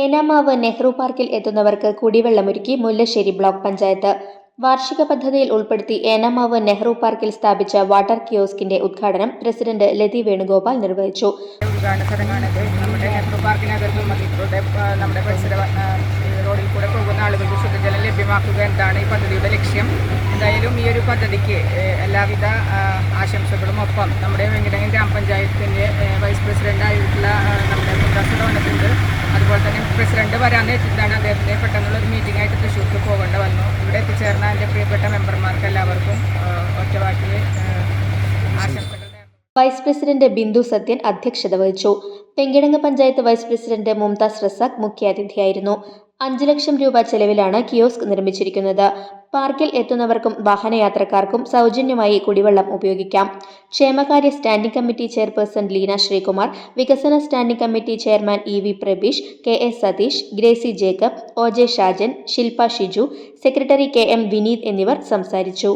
ഏനാമാവ് നെഹ്റു പാർക്കിൽ എത്തുന്നവർക്ക് കുടിവെള്ളമൊരുക്കി മുല്ലശ്ശേരി ബ്ലോക്ക് പഞ്ചായത്ത്. വാർഷിക പദ്ധതിയിൽ ഉൾപ്പെടുത്തി ഏനാമാവ് നെഹ്റു പാർക്കിൽ സ്ഥാപിച്ച വാട്ടർ കിയോസ്കിന്റെ ഉദ്ഘാടനം പ്രസിഡന്റ് ലതി വേണുഗോപാൽ നിർവഹിച്ചു. നമ്മുടെ നെഹ്റു നമ്മുടെ ലഭ്യമാക്കുക എന്നതാണ് ഈ പദ്ധതിയുടെ ലക്ഷ്യം. എന്തായാലും ഈ ഒരു പദ്ധതിക്ക് എല്ലാവിധ ആശംസകളും ഒപ്പം നമ്മുടെ വെങ്കിടങ്ങൻ ഗ്രാമപഞ്ചായത്തിന്റെ വൈസ് പ്രസിഡന്റായിട്ടുള്ള പ്രസിഡന്റ് വരാൻ നേരിട്ടാണ് അദ്ദേഹത്തിന് പെട്ടെന്നുള്ള ഒരു മീറ്റിംഗ് ആയിട്ട് തൃശ്ശൂർക്ക് പോകേണ്ട വന്നു. ഇവിടെ എത്തിച്ചേർന്ന എന്റെ പ്രിയപ്പെട്ട മെമ്പർമാർക്ക് എല്ലാവർക്കും ഒറ്റവാക്കിൽ വൈസ് പ്രസിഡന്റ് ബിന്ദു സത്യൻ അധ്യക്ഷത വഹിച്ചു. പെങ്കിടങ്ങ് പഞ്ചായത്ത് വൈസ് പ്രസിഡന്റ് മുംതാസ് റസാഖ് മുഖ്യാതിഥിയായിരുന്നു. അഞ്ചു ലക്ഷം രൂപ ചെലവിലാണ് കിയോസ്ക് നിർമ്മിച്ചിരിക്കുന്നത്. പാർക്കിൽ എത്തുന്നവർക്കും വാഹനയാത്രക്കാർക്കും സൗജന്യമായി കുടിവെള്ളം ഉപയോഗിക്കാം. ക്ഷേമകാര്യ standing committee chairperson Leena Sreekumar വികസന standing committee chairman E V Prabeesh K S Satheesh Gracy Jacob O J Shajan Shilpa Shiju secretary K M Vineeth എന്നിവർ സംസാരിച്ചു.